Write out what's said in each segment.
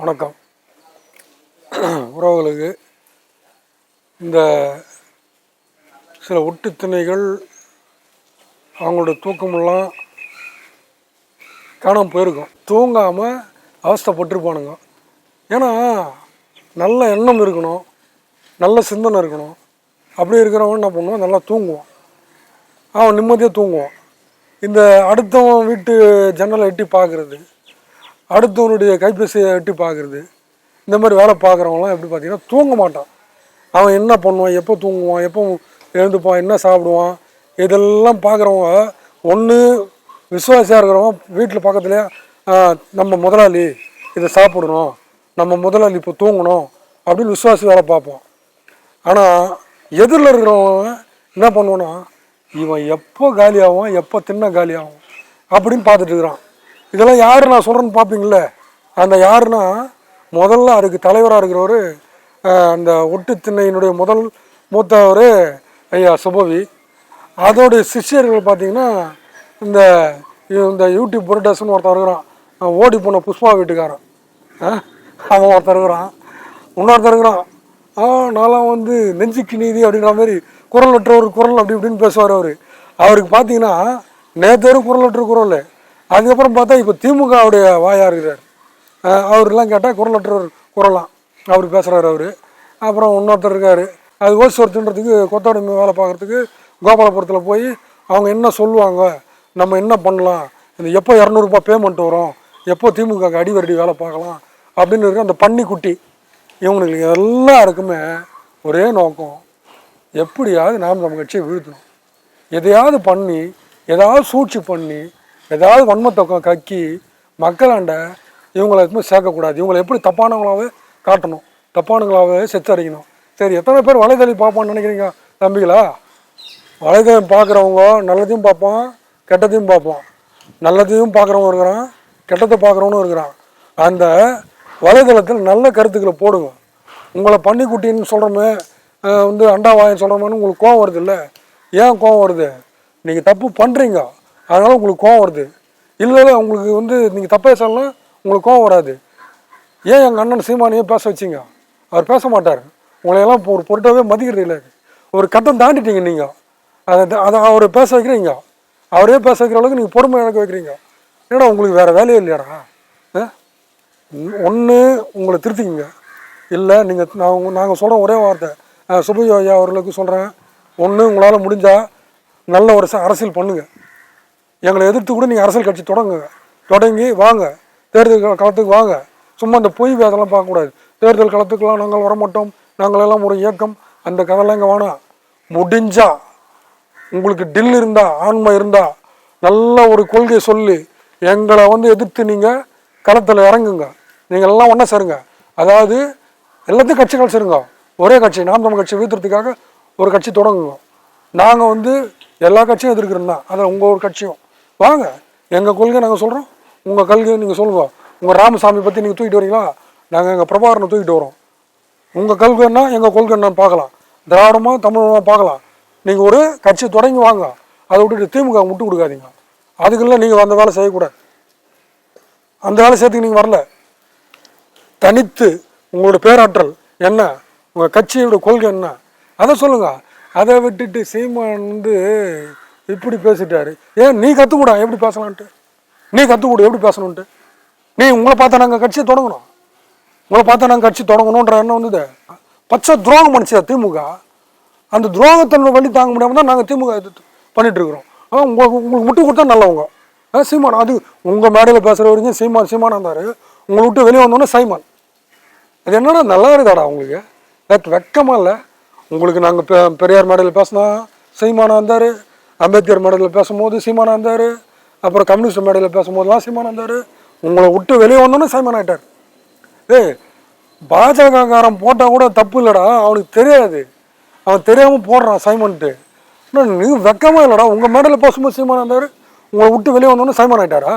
வணக்கம். உறவுகளுக்கு இந்த சில ஒட்டு திணைகள் அவங்களோட தூக்கமெல்லாம் காணாமல் போயிருக்கும். தூங்காமல் அவஸ்தைப்பட்டிருப்பானுங்க. ஏன்னா நல்ல எண்ணம் இருக்கணும் நல்ல சிந்தனை இருக்கணும். அப்படி இருக்கிறவன் என்ன பண்ணுவான்? நல்லா தூங்குவான். அவன் நிம்மதியாக தூங்குவான். இந்த அடுத்தவன் வீட்டு ஜன்னலை எட்டி பார்க்குறது அடுத்தவனுடைய கைபேசியை எட்டி பார்க்குறது. இந்த மாதிரி வேலை பார்க்குறவங்களாம் எப்படி பார்த்தீங்கன்னா தூங்க மாட்டான். அவன் என்ன பண்ணுவான் எப்போ தூங்குவான் எப்போ எழுந்துப்பான் என்ன சாப்பிடுவான் இதெல்லாம் பார்க்குறவங்க ஒன்று விசுவாசியாக இருக்கிறவங்க வீட்டில் பக்கத்துலேயே நம்ம முதலாளி இதை சாப்பிடணும். நம்ம முதலாளி இப்போ தூங்கணும். அப்படின்னு விசுவாசி வேலை பார்ப்போம் ஆனால் எதிரில் இருக்கிறவங்க என்ன பண்ணுவோன்னா இவன் எப்போ காலியாகும் எப்போ தின்ன காலியாகும்? அப்படின்னு பார்த்துட்டு இருக்கிறான். இதெல்லாம் யார் நான் சொல்கிறேன்னு பார்ப்பீங்களே அந்த யாருன்னா முதல்ல அதுக்கு தலைவராக இருக்கிறவர் அந்த ஒட்டு திண்ணையினுடைய முதல் மூத்தவர் ஐயா சுபவி. அதோடைய சிஷியர்கள் பார்த்தீங்கன்னா இந்த இந்த யூடியூப் புரட்டாஸ்னு ஒருத்தர் இருக்கிறான். ஓடி போன புஷ்பா வீட்டுக்காரன். அவன் ஒருத்தர் இருக்கிறான். இன்னொருத்தன் இருக்கிறான். ஆ நான்லாம் வந்து நெஞ்சுக்கு நீதி அப்படின்ற மாதிரி குரல் வெற்ற ஒரு குரல் அப்படி இப்படின்னு பேசுவார் அவர். அவருக்கு பார்த்தீங்கன்னா நேற்று குரல் வெற்ற குரல். அதுக்கப்புறம் பார்த்தா இப்போ திமுகவுடைய வாயாக இருக்கிறார். அவர்லாம் அவரெல்லாம் கேட்டால் குரலற்றவர் குரலாம். அவர் பேசுகிறாரு அவர். அப்புறம் இன்னொருத்தர் இருக்கார். அது ஓசி ஒருத்தன்றதுக்கு கொத்தாடி வேலை பார்க்குறதுக்கு கோபாலபுரத்தில் போய் அவங்க என்ன சொல்லுவாங்க? நம்ம என்ன பண்ணலாம்? இந்த எப்போ இரநூறுபா பேமெண்ட் வரும்? எப்போ திமுக அடிவரடி வேலை பார்க்கலாம்? அப்படின்னு இருக்க அந்த பன்னிக்குட்டி. இவங்களுக்கு எல்லாருக்குமே ஒரே நோக்கம். எப்படியாவது நாம் நம்ம கட்சியை வீழ்த்தணும். எதையாவது பண்ணி ஏதாவது சூழ்ச்சி பண்ணி ஏதாவது வன்மத்தக்கம் கக்கி மக்களாண்ட இவங்களை எதுவுமே சேர்க்கக்கூடாது. இவங்களை எப்படி தப்பானவங்களாவே காட்டணும். தப்பானவங்களாவே செத்தடிக்கணும். சரி எத்தனை பேர் வலைதளி பார்ப்பான்னு நினைக்கிறீங்க தம்பிகளா? வலைதளம் பார்க்குறவங்க நல்லதையும் பார்ப்பான் கெட்டதையும் பார்ப்பான். நல்லதையும் பார்க்குறவங்க இருக்கிறான் கெட்டதை பார்க்குறவனும் இருக்கிறான். அந்த வலைதளத்தில் நல்ல கருத்துக்களை போடுங்க. உங்களை பன்னிக்குட்டின்னு சொல்கிறோமே வந்து அண்டா வாயின்னு சொல்கிறோமேனு உங்களுக்கு கோவம் வருது இல்லை? ஏன் கோவம் வருது? நீங்கள் தப்பு பண்ணுறீங்க அதனால் உங்களுக்கு கோவம் வருது. இல்லை இல்லை உங்களுக்கு வந்து நீங்கள் தப்பே சொல்லலாம் உங்களுக்கு கோவம் வராது. ஏன் எங்கள் அண்ணன் சீமானியே பேச வச்சிங்க? அவர் பேச மாட்டார். உங்களையெல்லாம் ஒரு பொருட்டாகவே மதிக்கிறது இல்லை. ஒரு கட்டம் தாண்டிட்டீங்க நீங்கள் அதை அதை அவரை பேச வைக்கிறீங்க. அவரே பேச வைக்கிற அளவுக்கு நீங்கள் பொறுமை இழக்க வைக்கிறீங்க. ஏன்னா உங்களுக்கு வேறு வேலையே இல்லையாடா? ஒன்று உங்களை திருத்திக்கிங்க. இல்லை நீங்கள் நான் நாங்கள் சொல்கிற ஒரே வார்த்தை. அஹ் ஐயா அவர்களுக்கு சொல்கிறேன் ஒன்று உங்களால் முடிஞ்சால் நல்ல ஒரு ச- அரசியல் பண்ணுங்கள் எங்களை எதிர்த்து கூட நீங்கள் அரசியல் கட்சி தொடங்குங்க. தொடங்கி வாங்க. தேர்தல் களத்துக்கு வாங்க. சும்மா இந்த பொய் வேதெல்லாம் பார்க்கக்கூடாது தேர்தல் களத்துக்கெல்லாம் நாங்கள் வரமாட்டோம். நாங்கள் எல்லாம் ஒரு இயக்கம். அந்த கதையெல்லாம் இங்கே வேணாம் முடிஞ்சா உங்களுக்கு டில் இருந்தா ஆன்மை இருந்தா நல்ல ஒரு கொள்கை சொல்லி எங்களை வந்து எதிர்த்து நீங்கள் களத்தில் இறங்குங்க. நீங்கள் எல்லாம் ஒன்றா சேருங்க. அதாவது எல்லாத்தையும் கட்சிகள் சேருங்க. ஒரே கட்சி நாம் தமிழ் கட்சி வீழ்த்துறதுக்காக ஒரு கட்சி தொடங்குங்க. நாங்கள் வந்து எல்லா கட்சியும் எதிர்க்கிறோம் தான். அதில் உங்கள் ஒரு கட்சியும். வாங்க. எங்கள் கொள்கை நாங்கள் சொல்கிறோம் உங்கள் கொள்கையை நீங்கள் சொல்லுவோம் உங்கள் ராமசாமி பற்றி நீங்கள் தூக்கிட்டு வரீங்களா? நாங்கள் எங்கள் பிரபாகரனை தூக்கிட்டு வரோம். உங்கள் கல்கைன்னா எங்கள் கொள்கை என்னன்னு பார்க்கலாம். திராவிடமாக தமிழமாக பார்க்கலாம். நீங்கள் ஒரு கட்சி தொடங்கி வாங்க. அதை விட்டுட்டு திமுக முட்டு கொடுக்காதீங்க. அதுக்கெல்லாம் நீங்கள் அந்த வேலை செய்யக்கூடாது. அந்த வேலை செய்யறதுக்கு நீங்கள் வரல. தனித்து உங்களோட பேராற்றல் என்ன? உங்கள் கட்சியோட கொள்கை என்ன? அதை சொல்லுங்கள் அதை விட்டுட்டு சீமான் வந்து இப்படி பேசிட்டாரு. ஏன் நீ கற்றுக்கூடா எப்படி பேசலான்ட்டு? நீ கற்றுக்கூட எப்படி பேசணுன்ட்டு? நீ உங்களை பார்த்தா நாங்கள் கட்சியை தொடங்கணும். உங்களை பார்த்தா நாங்கள் கட்சி தொடங்கணுன்ற எண்ணம் வந்தது. பச்சை துரோகம் பண்ணிச்சா திமுக? அந்த துரோகத்தின் வழி தாங்க முடியாமல் தான் நாங்கள் திமுக எதிர்த்து பண்ணிட்டு இருக்கிறோம். ஆ உங்களுக்கு உங்களுக்கு முட்டு கொடுத்தா நல்லவங்க. ஆ சீமான் அது உங்கள் மேடையில் பேசுகிற வரைக்கும் சீமான் சீமான் இருந்தார் உங்களை விட்டு வெளியே வந்தோன்னே சைமான். அது என்னடா நல்லா இருக்காடா உங்களுக்கு? வெக்கமாக இல்லை? உங்களுக்கு நாங்கள் பெ பெரியார் மேடையில் பேசினா சீமானா இருந்தார் அம்பேத்கர் மேடையில் பேசும்போது சீமானா இருந்தார் அப்புறம் கம்யூனிஸ்ட் மேடையில் பேசும்போதெல்லாம் சீமானா இருந்தார் உங்களை விட்டு வெளியே வந்தோன்னே சீமான் ஆகிட்டார் ஏய் பாஜகக்காரன் போட்டால் கூட தப்பு இல்லைடா அவனுக்கு தெரியாது. அவன் தெரியாமல் போடுறான் சைமன்ட்டு. ஆனால் நீ வெக்கமாக இல்லைடா உங்கள் மேடையில் பேசும்போது சீமான் இருந்தார் உங்களை விட்டு வெளியே வந்தோன்னே சைமான் ஆகிட்டாரா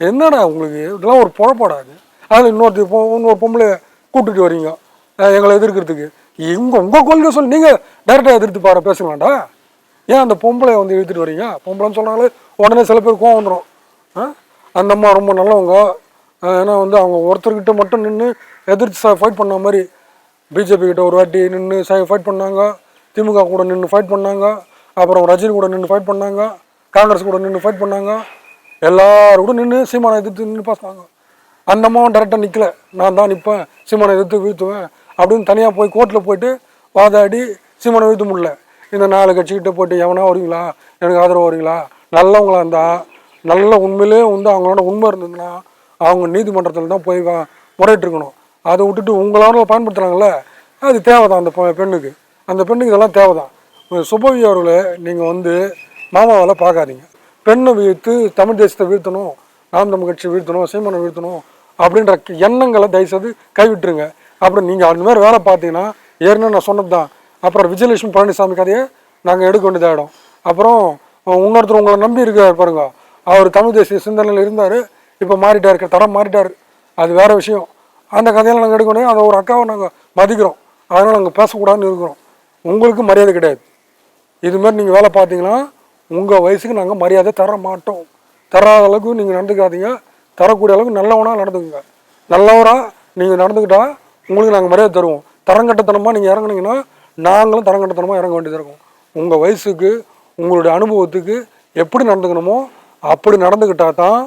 என்னடா உங்களுக்கு இதெல்லாம் ஒரு பொழப்பாடா அது அதில் இன்னொருத்தி பொ இன்னொரு பொம்பளை கூப்பிட்டுட்டு வரீங்க. எங்களை எதிர்க்கிறதுக்கு. இங்கே உங்கள் கொள்கை சொல்லி நீங்கள் டைரெக்டாக எதிர்த்து பாரு பேசலாம்டா ஏன் அந்த பொம்பளை வந்து இழுத்துட்டு வரீங்க? பொம்பளைன்னு சொன்னாலே உடனே சில பேர் கோவம் வந்துடும் ஆ? அந்த அம்மா ரொம்ப நல்லவங்க. ஏன்னா வந்து அவங்க ஒருத்தர்கிட்ட மட்டும் நின்று எதிர்த்து ஃபைட் பண்ண மாதிரி பிஜேபி கிட்ட ஒரு வாட்டி நின்று ஃபைட் பண்ணாங்க. திமுக கூட நின்று ஃபைட் பண்ணாங்க. அப்புறம் ரஜினி கூட நின்று ஃபைட் பண்ணாங்க. காங்கிரஸ் கூட நின்று ஃபைட் பண்ணாங்க. எல்லாரும் கூட நின்று சீமானை எதிர்த்து நின்று பேசினாங்க. அந்த அம்மாவும் டேரெக்டாக நிற்கல நான் தான் நிற்பேன் சீமானை எதிர்த்து வீழ்த்துவேன் அப்படின்னு தனியாக போய் கோர்ட்டில் போயிட்டு வாதாடி சீமானை வீழ்த்த முடியல. இந்த நாலு கட்சிக்கிட்ட போட்டு எவனா வருவீங்களா? எனக்கு ஆதரவு வருவீங்களா? நல்லவங்களா இருந்தால் நல்ல உண்மையிலே வந்து அவங்களோட உண்மை இருந்ததுன்னா அவங்க நீதிமன்றத்தில் தான் போய் வா- முறையிட்டு இருக்கணும் அதை விட்டுட்டு உங்களால பயன்படுத்துகிறாங்கல்ல அது தேவை தான் அந்த பெண்ணுக்கு. அந்த பெண்ணுக்கு இதெல்லாம் தேவை தான் சுபவி அவர்களை நீங்கள் வந்து மாமாவால் பார்க்காதீங்க. பெண்ணை வீழ்த்து தமிழ் தேசத்தை வீழ்த்தணும் நாம் தமிழ் கட்சி வீழ்த்தணும் சீமனை வீழ்த்தணும் அப்படின்ற எண்ணங்களை தயவுசெய்து கைவிட்டுருங்க. அப்புறம் நீங்கள் அந்த மாதிரி வேலை பார்த்தீங்கன்னா ஏற்கனவே நான் சொன்னது தான் அப்புறம் விஜயலட்சுமி பழனிசாமி கதையை நாங்கள் எடுக்க வேண்டியதாகிடும் அப்புறம் இன்னொருத்தர் உங்களை நம்பி இருக்கார் பாருங்க. அவர் தமிழ் தேசிய சிந்தனையில் இருந்தார். இப்போ மாறிட்டார் தரம் மாறிட்டார். அது வேற விஷயம். அந்த கதையெல்லாம் நாங்கள் எடுக்கணும் அதை ஒரு அக்காவை நாங்கள் மதிக்கிறோம். அதனால் நாங்கள் பேசக்கூடாதுன்னு இருக்கிறோம். உங்களுக்கு மரியாதை கிடையாது. இது மாதிரி நீங்கள் வேலை பார்த்தீங்கன்னா உங்கள் வயசுக்கு நாங்கள் மரியாதை தர மாட்டோம். தராத அளவுக்கு நீங்கள் நடந்துக்காதீங்க. தரக்கூடிய அளவுக்கு நல்லவனாக நடந்துக்குங்க. நல்லவராக நீங்கள் நடந்துக்கிட்டால் உங்களுக்கு நாங்கள் மரியாதை தருவோம். தரங்கட்டத்தனமாக நீங்கள் இறங்குனீங்கன்னா நாங்களும் தரங்கட்டத்தனமாக இறங்க வேண்டியது இருக்கும். உங்கள் வயசுக்கு உங்களுடைய அனுபவத்துக்கு எப்படி நடந்துக்கணுமோ அப்படி நடந்துக்கிட்டா தான்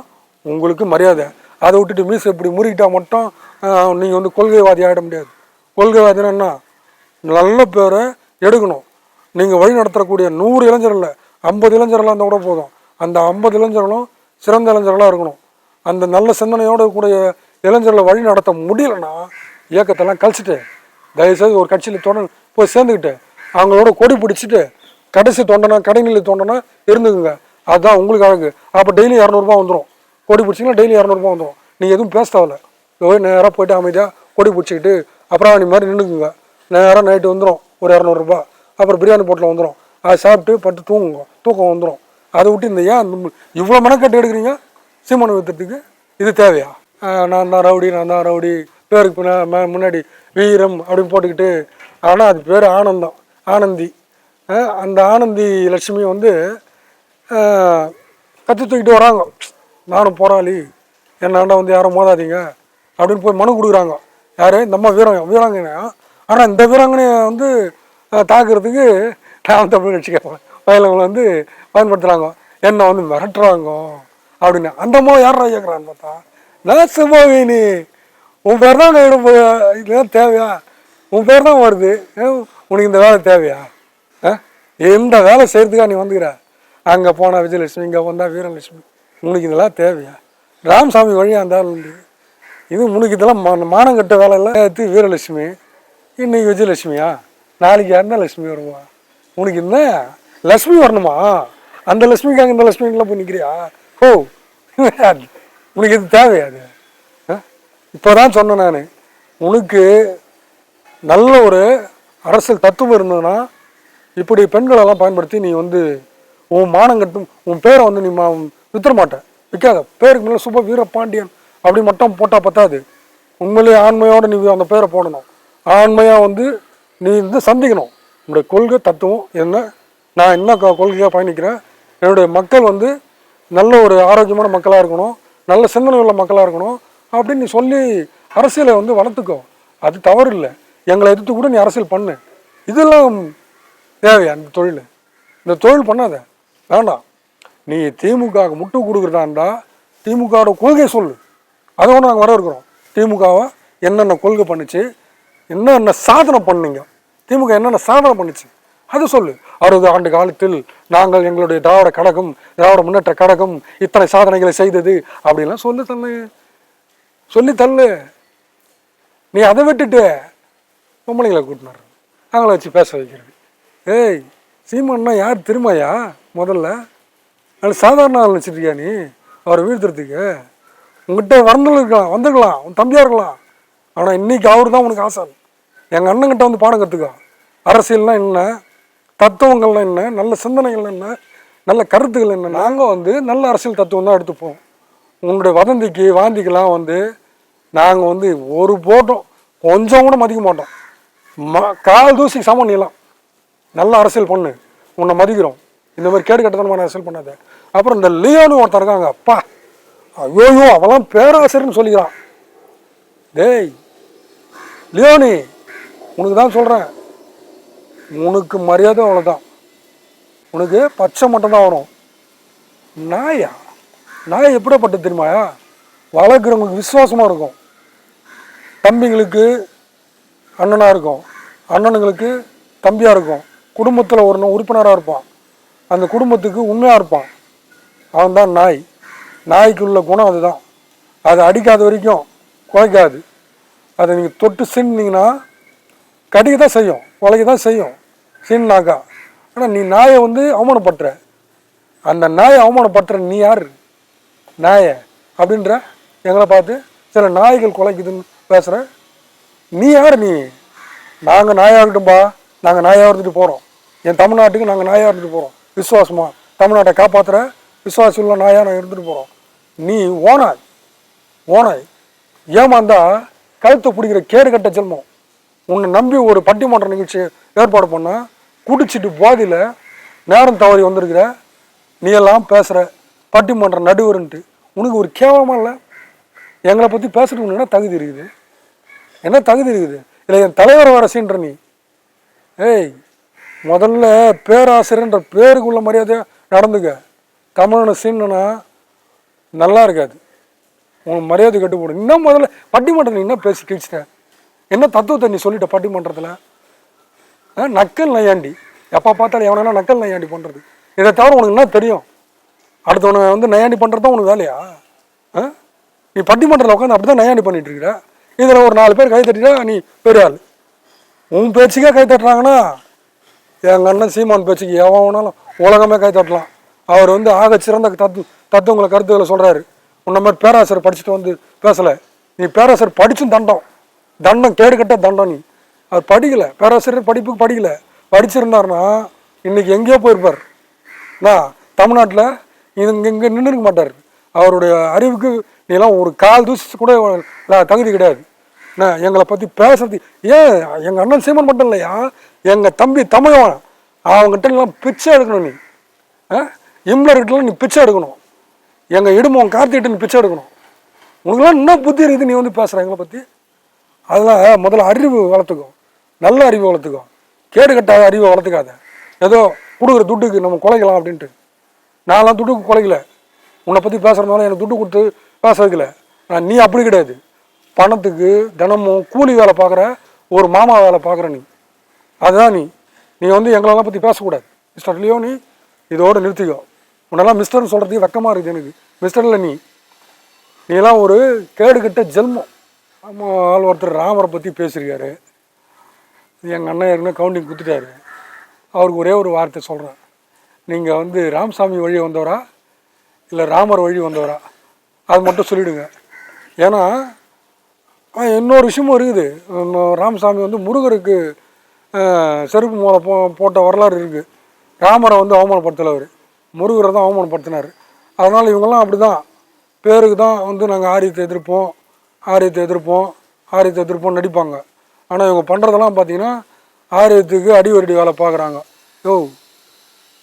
உங்களுக்கு மரியாதை. அதை விட்டுட்டு மீசை இப்படி முறிக்கிட்டா மட்டும் நீங்கள் வந்து கொள்கைவாதி ஆகிட முடியாது. கொள்கைவாதினா என்ன? நல்ல பேரை எடுக்கணும். நீங்கள் வழி நடத்தக்கூடிய நூறு இளைஞர்களில் ஐம்பது இளைஞர்களாக இருந்தால் கூட போதும். அந்த ஐம்பது இளைஞர்களும் சிறந்த இளைஞர்களாக இருக்கணும். அந்த நல்ல சிந்தனையோடு கூடிய இளைஞர்களை வழி நடத்த முடியலன்னா இயக்கத்தெல்லாம் கழிச்சிட்டு தயவுசெய்து ஒரு கட்சியில் தொடர் போய் சேர்ந்துக்கிட்டு அவங்களோட கொடி பிடிச்சிட்டு கடைசி தொண்டனா கடைநிலை தொண்டனா இருந்துக்குங்க. அதுதான் உங்களுக்கு அழகு. அப்போ டெய்லி இரநூறுபா வந்துடும் கொடி பிடிச்சிங்கன்னா டெய்லி இரநூறுபா வந்துடும் நீங்கள் எதுவும் பேச தேவையில்ல போய் நேராக போயிட்டு அமைதியாக கொடி பிடிச்சிக்கிட்டு அப்புறம் நீ மாதிரி நின்றுக்குங்க நேராக நைட்டு வந்துடும் ஒரு இரநூறுபா. அப்புறம் பிரியாணி போட்டில் வந்துடும் அதை சாப்பிட்டு பட்டு தூங்குங்க. தூக்கம் வந்துடும் அதை விட்டு இந்த ஏன் இவ்வளோ மெனக்கட்டு எடுக்கிறீங்க? சீமான வித்துறதுக்கு இது தேவையா? நான் தான் ரவுடி நான் தான் ரவுடி. பேருக்கு ம- முன்னாடி வீரம் அப்படின்னு போட்டுக்கிட்டு ஆனால் அது பேர் ஆனந்தம். ஆனந்தி. அந்த ஆனந்தி லட்சுமி வந்து கத்தி தூக்கிட்டு வராங்க. நானும் போராளி. என்னாண்ட வந்து யாரும் மோதாதீங்க. அப்படின்னு போய் மனு கொடுக்குறாங்க. யார்? இந்த அம்மா வீரம் வீராங்கனையா ஆனால் இந்த வீராங்கனையை வந்து தாக்குறதுக்கு நான் தமிழ் கட்சிக்காரங்க வயலவங்களை வந்து பயன்படுத்துகிறாங்க என்னை வந்து மிரட்டுறாங்க. அப்படின்னு. அந்த அம்மா யார் கேட்குறான்னு பார்த்தா நான் சும்மாவீனி உன் பேர் தான் இடம் தேவையா? உன் பேர் தான் வருது. உனக்கு இந்த வேலை தேவையா? ஆ? இந்த வேலை செய்கிறதுக்கா நீ வந்துக்கிற. அங்கே போனால் விஜயலட்சுமி இங்கே வந்தால் வீரலட்சுமி. உனக்கு இதெல்லாம் தேவையா? ராமசாமி வழியாக இருந்தாலும் உண்டு இது உனக்கு இதெல்லாம் மா- மானங்கட்ட வேலை இல்லை. நேற்று வீரலட்சுமி இன்னைக்கு விஜயலட்சுமியா? நாளைக்கு யாருன்னா லட்சுமி வருவா. உனக்கு என்ன? லட்சுமி வரணுமா? அந்த லட்சுமிக்காக இந்த லட்சுமிக்கெல்லாம் போய் நிற்கிறியா ஓ உனக்கு இது தேவையாது இப்போ தான் சொன்னேன் நான். உனக்கு நல்ல ஒரு அரசியல் தத்துவம் இருந்ததுன்னா இப்படி பெண்களெல்லாம் பயன்படுத்தி நீ வந்து உன் மானங்கட்டும் உன் பேரை வந்து நீ மா வித்துற மாட்டேன். விற்காத பேருக்கு மேலே சுப வீரபாண்டியன் அப்படி மட்டும் போட்டால் பத்தாது. உண்மையிலேயே ஆண்மையோடு நீ அந்த பேரை போடணும். ஆண்மையாக வந்து நீ வந்து சந்திக்கணும். உன்னுடைய கொள்கை தத்துவம் என்ன? நான் என்ன கொள்கையாக பயணிக்கிறேன்? என்னுடைய மக்கள் வந்து நல்ல ஒரு ஆரோக்கியமான மக்களாக இருக்கணும். நல்ல சிந்தனை உள்ள மக்களாக இருக்கணும். அப்படின்னு நீ சொல்லி அரசியலை வந்து வளர்த்துக்கோ. அது தவறு இல்லை எங்களை எதிர்த்து கூட நீ அரசியல் பண்ணு. இதெல்லாம் தேவையா இந்த தொழில்? இந்த தொழில் பண்ணாத. வேண்டாம். நீ திமுக முட்டு கொடுக்குறாண்டா திமுகவோட கொள்கை சொல்லு. அதோட நாங்கள் வரவேற்கிறோம். திமுகவை என்னென்ன கொள்கை பண்ணுச்சு என்னென்ன சாதனை பண்ணீங்க திமுக என்னென்ன சாதனை பண்ணுச்சு அது சொல்லு. அறுபது ஆண்டு காலத்தில் நாங்கள் எங்களுடைய திராவிட கழகம் திராவிட முன்னேற்ற கழகம் இத்தனை சாதனைகளை செய்தது அப்படின்லாம் சொல்லு தள்ளு. சொல்லி தள்ளு. நீ அதை விட்டுட்டு பொம்பளைங்களை கூட்டினார். அவங்கள வச்சு பேச வைக்கிறது. ஏய் சீமான்னா யார் திருமையா? முதல்ல? அது சாதாரண ஆள் வச்சுருக்கியா நீ? அவரை வீழ்த்துறதுக்கு? உங்ககிட்ட வரணும் இருக்கலாம் வந்துருக்கலாம் உன் தம்பியாக இருக்கலாம். ஆனால் இன்னைக்கு அவர் தான் உனக்கு ஆசான். எங்கள் அண்ணங்கிட்ட வந்து பாடம் கற்றுக்கோ அரசியல்னால் என்ன? தத்துவங்கள்லாம் என்ன? நல்ல சிந்தனைகள் என்ன? நல்ல கருத்துக்கள் என்ன நாங்கள் வந்து நல்ல அரசியல் தத்துவம் தான் எடுத்துப்போம். உங்களுடைய வதந்திக்கு வாந்திக்கெல்லாம் வந்து நாங்கள் வந்து ஒரு போட்டோம். கொஞ்சம் கூட மதிக்க மாட்டோம். ம கால் தூசி சமம் நீளம். நல்ல அரசியல் பண்ணு. உன்னை மதிக்கிறோம். இந்த மாதிரி கேடு கட்டத்தனமான அரசியல் பண்ணாத. அப்புறம் இந்த லியோன்னு ஒருத்தர் இருக்காங்க. அப்பா. ஐயோயோ அவெல்லாம் பேராசிரியர்னு சொல்லிக்கிறான். டேய் லியோனி உனக்கு தான் சொல்கிறேன் உனக்கு மரியாதை அவ்வளோதான் உனக்கு பச்சை மட்டும்தான் வரும். நாயா? நாய் எப்படிப்பட்டது தெரியுமாயா? வளர்க்குறவங்களுக்கு விசுவாசமாக இருக்கும். தம்பிங்களுக்கு அண்ணனாக இருக்கும். அண்ணனுங்களுக்கு தம்பியாக இருக்கும். குடும்பத்தில் ஒரு உறுப்பினராக இருப்பான். அந்த குடும்பத்துக்கு உண்மையாக இருப்பான். அவன் தான் நாய். நாய்க்கு உள்ள குணம் அதுதான். அதை அடிக்காத வரைக்கும் குலைக்காது அதை நீங்கள் தொட்டு சின்னீங்கன்னா கடிக்க தான் செய்யும். குலைக்க தான் செய்யும். சின்னாக்கா. ஆனால் நீ நாயை வந்து அவமானப்படுற அந்த நாயை அவமானப்படுத்துற நீ யார்? நாயை. அப்படின்ற எங்களை பார்த்து சில நாய்கள் குலைக்குதுன்னு பேசுகிற நீ யார் நீ? நாங்கள் நாயாக இருக்கட்டும்பா. நாங்கள் நாயாக இருந்துட்டு போகிறோம் என் தமிழ்நாட்டுக்கு நாங்கள் நாயாக இருந்துட்டு போகிறோம் விசுவாசமாக தமிழ்நாட்டை காப்பாற்றுற விசுவாசி உள்ள நாயாக நான் இருந்துட்டு போகிறோம் நீ ஓனாய் ஓனாய் ஏமாந்தா கழுத்தை பிடிக்கிற கேடு கட்ட ஜென்மம். உன்னை நம்பி ஒரு பட்டிமன்ற நிகழ்ச்சி ஏற்பாடு பண்ணால் குடிச்சிட்டு போதையில் நேரம் தவறி வந்திருக்கிற நீ எல்லாம் பேசுகிற பட்டிமன்ற நடுவருன்ட்டு உனக்கு ஒரு கேவலமாக இல்லை? எங்களை பற்றி பேசுறதுக்கு தகுதி இருக்குது. என்ன தகுதி இருக்குது? இல்லை என் தலைவர் வர சீன்ற நீ. ஏய் முதல்ல பேராசிரியர்ன்ற பேருக்குள்ள மரியாதையாக நடந்துக்க. தமிழனை சீன்னா நல்லா இருக்காது. உனக்கு மரியாதை கட்டு போடும். இன்னும் முதல்ல பட்டிமன்றத்தில் என்ன பேசி கிழிச்சிட்டேன் என்ன தத்துவத்தை நீ சொல்லிட்ட பட்டிமன்றத்தில்? ஆ, நக்கல் நையாண்டி. எப்போ பார்த்தாலும் எவனா நக்கல் நையாண்டி பண்ணுறது இதை தவிர உனக்கு என்ன தெரியும்? அடுத்தவனை வந்து நையாண்டி பண்ணுறது தான் உனக்கு வேலையா? ஆ? நீ பட்டிமன்றத்தில் உட்காந்து அப்படி தான் நையாண்டி பண்ணிகிட்டு இருக்கிற? இதில் ஒரு நாலு பேர் கை தட்டினா நீ பெரிய ஆள். உன் பேச்சுக்கே கை தட்டுறாங்கன்னா எங்கள் அண்ணன் சீமான் பேச்சுக்கு எவன் உலகமே கை தட்டலாம். அவர் வந்து ஆக சிறந்த தத்து தத்துவங்களை கருத்துக்களை சொல்கிறாரு உன்ன மாதிரி பேராசர் படிச்சுட்டு வந்து பேசலை. நீ பேராசர் படிச்சும் தண்டம். தண்டம் கேடுகட்ட தண்டம் நீ. அவர் படிக்கலை. பேராசிரியர் படிப்புக்கு படிக்கலை. படிச்சிருந்தாருன்னா இன்றைக்கி எங்கேயோ போயிருப்பார். நான் தமிழ்நாட்டில் இது இங்கே இங்கே இருக்க மாட்டார். அவருடைய அறிவுக்கு நீலாம் ஒரு கால் தூசி கூட தகுதி கிடையாது. நான் எங்களை பற்றி பேசுறது ஏன் எங்கள் அண்ணன் சீமன் மட்டும் இல்லையா? எங்கள் தம்பி தமிழன் அவங்ககிட்ட எல்லாம் பிச்சை எடுக்கணும் நீ. ஆ? இம்லர்கிட்டலாம் நீ பிச்சை எடுக்கணும். எங்கள் இடுமோன் கார்த்திகிட்ட நீ பிச்சை எடுக்கணும். உனக்குலாம் என்ன புத்தி இருக்குது நீ வந்து பேசுகிற எங்களை பற்றி அதெல்லாம் முதல்ல அறிவு வளர்த்துக்கும் நல்ல அறிவு வளர்த்துக்கும் கேடு கட்டாத அறிவை வளர்த்துக்காத. ஏதோ கொடுக்குற துட்டுக்கு நம்ம குலைக்கலாம் அப்படின்ட்டு. நான்லாம் துட்டுக்கு குலைக்கல. உன்னை பற்றி பேசுகிறதுனால எனக்கு துட்டு கொடுத்து பேச வைக்கல. நான் நீ அப்படி கிடையாது. பணத்துக்கு தினமும் கூலி வேலை பார்க்குற ஒரு மாமா வேலை பார்க்குற நீ. அதுதான் நீ. நீ வந்து எங்களெல்லாம் பற்றி பேசக்கூடாது. மிஸ்டர் லியோ நீ இதோடு நிறுத்திக்கோ. உன்னெல்லாம் மிஸ்டர்னு சொல்கிறதுக்கு வெக்கமாக இருக்குது எனக்கு. மிஸ்டர் இல்லை நீ. நீலாம் ஒரு கேடுகட்ட ஜென்மம் ஆமா, ஆள் ஒருத்தர் ராமரை பற்றி பேசியிருக்காரு. எங்கள் அண்ணன் ஏற்கனவே கவுண்டிங் குத்துட்டாரு அவருக்கு ஒரே ஒரு வார்த்தை சொல்கிறேன் நீங்கள் வந்து ராமசாமி வழியை வந்தவரா? இல்லை ராமர் வழி வந்தவரா? அது மட்டும் சொல்லிவிடுங்க ஏன்னா இன்னொரு விஷயமும் இருக்குது. ராமசாமி வந்து முருகருக்கு செருப்பு மூளை போ போட்ட வரலாறு இருக்குது ராமரை வந்து அவமானப்படுத்தலை அவர். முருகரை தான் அவமானப்படுத்தினார். அதனால் இவங்கெல்லாம் அப்படி தான் பேருக்கு தான் வந்து நாங்கள் ஆரியத்தை எதிர்ப்போம் ஆரியத்தை எதிர்ப்போம் ஆரியத்தை எதிர்ப்போம் நடிப்பாங்க. ஆனால் இவங்க பண்ணுறதெல்லாம் பார்த்தீங்கன்னா ஆரியத்துக்கு அடிவரடி வேலை பார்க்குறாங்க யோ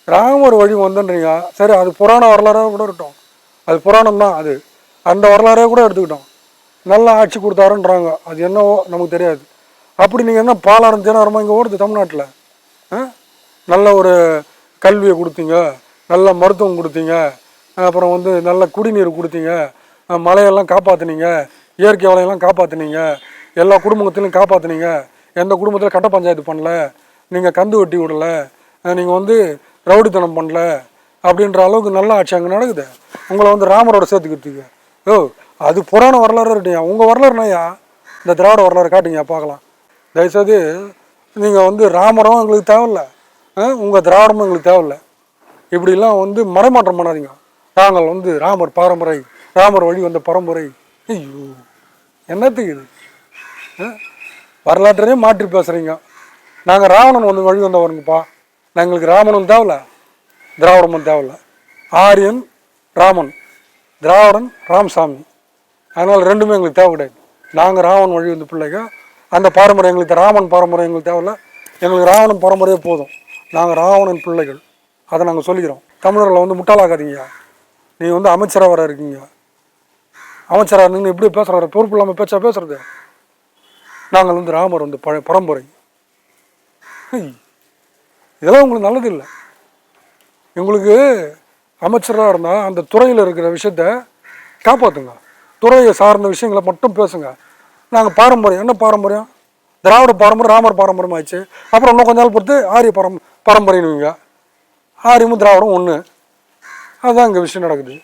ராமர் வழி வந்துன்றீங்க. சரி அது புராண வரலாறாக கூட இருக்கட்டும். அது புராணம் தான் அது. அந்த வரலாறே கூட எடுத்துக்கிட்டோம். நல்லா ஆட்சி கொடுத்தாருன்றாங்க. அது என்னவோ நமக்கு தெரியாது. அப்படி நீங்கள் என்ன பாலாரம் தினாரமாக இங்கே ஓடுது தமிழ்நாட்டில்? ஆ? நல்ல ஒரு கல்வியை கொடுத்தீங்க. நல்ல மருத்துவம் கொடுத்தீங்க. அப்புறம் வந்து நல்ல குடிநீர் கொடுத்தீங்க. மலையெல்லாம் காப்பாற்றுனீங்க இயற்கை வளையெல்லாம் காப்பாற்றுனீங்க எல்லா குடும்பத்திலையும் காப்பாற்றுனீங்க எந்த குடும்பத்தில் கட்ட பஞ்சாயத்து பண்ணல. நீங்கள் கந்து வெட்டி விடல. நீங்கள் வந்து ரவுடித்தனம் பண்ணல அப்படின்ற அளவுக்கு நல்ல ஆட்சி அங்கே நடக்குது. உங்களை வந்து ராமரோட சேர்த்துக்கிறதுக்கு. ஓ அது புராண வரலாறு இருக்கட்டும் உங்கள் வரலாறுனாயா இந்த திராவிட வரலாறு காட்டுங்க பார்க்கலாம். தயவுசெய்து நீங்கள் வந்து ராமரும் எங்களுக்கு தேவையில்ல. உங்கள் திராவிடமும் எங்களுக்கு தேவையில்ல. இப்படிலாம் வந்து மறைமாற்றம் பண்ணாதீங்க. நாங்கள் வந்து ராமர் பரம்பரை ராமர் வழி வந்த பரம்பரை. ஐயோ என்னத்துக்கு இது? ஆ? வரலாற்றையே மாற்றி பேசுகிறீங்க நாங்கள் ராவணன் வந்து வழி வந்தவருங்கப்பா எங்களுக்கு ராமனும் தேவையில்ல திராவிடமும் தேவையில்ல ஆரியன் ராமன். திராவிடன் ராமசாமி. அதனால் ரெண்டுமே எங்களுக்கு தேவை கிடையாது. நாங்கள் ராவன் வழி வந்த பிள்ளைங்க அந்த பாரம்பரியம் எங்களுக்கு ராமன் பாரம்பரியம் எங்களுக்கு தேவையில்ல. எங்களுக்கு ராவணன் பாரம்பரியே போதும். நாங்கள் ராவணன் பிள்ளைகள். அதை நாங்கள் சொல்லிக்கிறோம். தமிழர்களை வந்து முட்டாளாக்காதீங்க. நீங்கள் வந்து அமைச்சராக வர இருக்கீங்க. அமைச்சராக நீங்கள் இப்படி பேசுகிற பொறுப்பு இல்லாமல் பேச்சா பேசுகிறது நாங்கள் வந்து ராமர் வந்து பழ பரம்பரை. ஹை, இதெல்லாம் உங்களுக்கு நல்லது இல்லை எங்களுக்கு அமைச்சராக இருந்தால் அந்த துறையில் இருக்கிற விஷயத்த காப்பாற்றுங்க துறையை சார்ந்த விஷயங்களை மட்டும் பேசுங்க. நாங்கள் பாரம்பரியம். என்ன பாரம்பரியம்? திராவிட பாரம்பரியம் ராமர் பாரம்பரியம் ஆயிடுச்சு. அப்புறம் இன்னும் கொஞ்ச நாள் பொறுத்து ஆரிய பரம் பாரம்பரியம்னுவீங்க ஆரியமும் திராவிடம் ஒன்று அதுதான் இங்கே விஷயம் நடக்குது.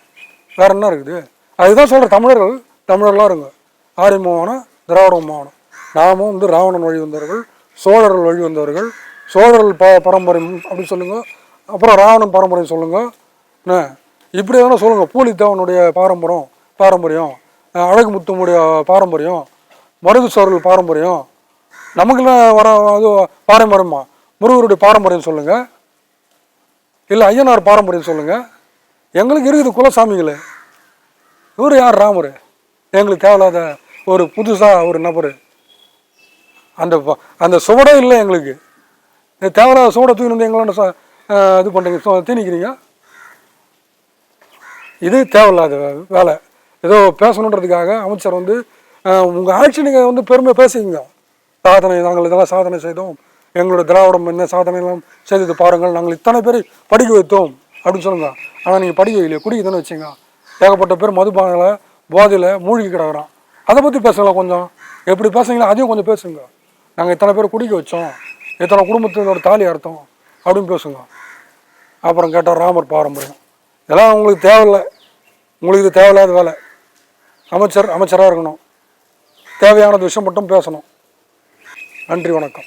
வேற என்ன இருக்குது? அதுதான் சொல்கிற தமிழர்கள் தமிழர்களாக இருங்க. ஆரியமும் ஆகணும் திராவிடமும் ஆகணும். நாமும் வந்து ராவணன் வழி வந்தவர்கள் சோழர்கள் வழி வந்தவர்கள் சோழர்கள் ப பரம்பரையும் அப்படின்னு சொல்லுங்கள் அப்புறம் ராவணன் பாரம்பரியம் சொல்லுங்கள் என்ன? இப்படி எதனா சொல்லுங்கள் பூலித்தேவனுடைய பாரம்பரியம் பாரம்பரியம் அழகு முத்தமுடைய பாரம்பரியம் மருது சோழர்கள் பாரம்பரியம் நமக்குலாம் வர அது பாரம்பரியமா? முருகருடைய பாரம்பரியம் சொல்லுங்கள் இல்லை ஐயனார் பாரம்பரியம் சொல்லுங்கள் எங்களுக்கு இருக்குது குலசாமிங்களே இவர் யார்? ராமர். எங்களுக்கு தேவையில்லாத ஒரு புதுசாக ஒரு நபர். அந்த ப- அந்த சுவடம் இல்லை எங்களுக்கு. இந்த தேவையில்லாத சுவடை தூக்கி வந்து எங்களோட இது பண்ணுறீங்க திணிக்கிறீங்க. இது தேவையில்லாத வேலை. ஏதோ பேசணுன்றதுக்காக அமைச்சர் வந்து உங்கள் ஆட்சி நீங்கள் வந்து பெருமை பேசுவீங்க சாதனை நாங்கள் இதெல்லாம் சாதனை செய்தோம். எங்களோட திராவிடம் என்ன சாதனைலாம் செய்தது பாருங்கள். நாங்கள் இத்தனை பேர் படிக்க வைத்தோம். அப்படின்னு சொல்லுங்க. ஆனால் நீங்கள் படிக்க வைக்கலையே குடிக்க வச்சுங்க. ஏகப்பட்ட பேர் மதுபானில் போதையில் மூழ்கி கிடக்குறான். அதை பற்றி பேசுங்களா கொஞ்சம். எப்படி பேசுங்களா அதையும் கொஞ்சம் பேசுங்க. நாங்கள் இத்தனை பேர் குடிக்க வச்சோம். இத்தனை குடும்பத்தினோட தாலி அர்த்தம் அப்படின்னு பேசுங்க. அப்புறம் கேட்டால் ராமர் பாரம்பரியம். இதெல்லாம் உங்களுக்கு தேவையில்லை. உங்களுக்கு இது தேவையில்லாத வேலை. அமைச்சர் அமைச்சராக இருக்கணும். தேவையானது விஷயம் மட்டும் பேசணும். நன்றி வணக்கம்.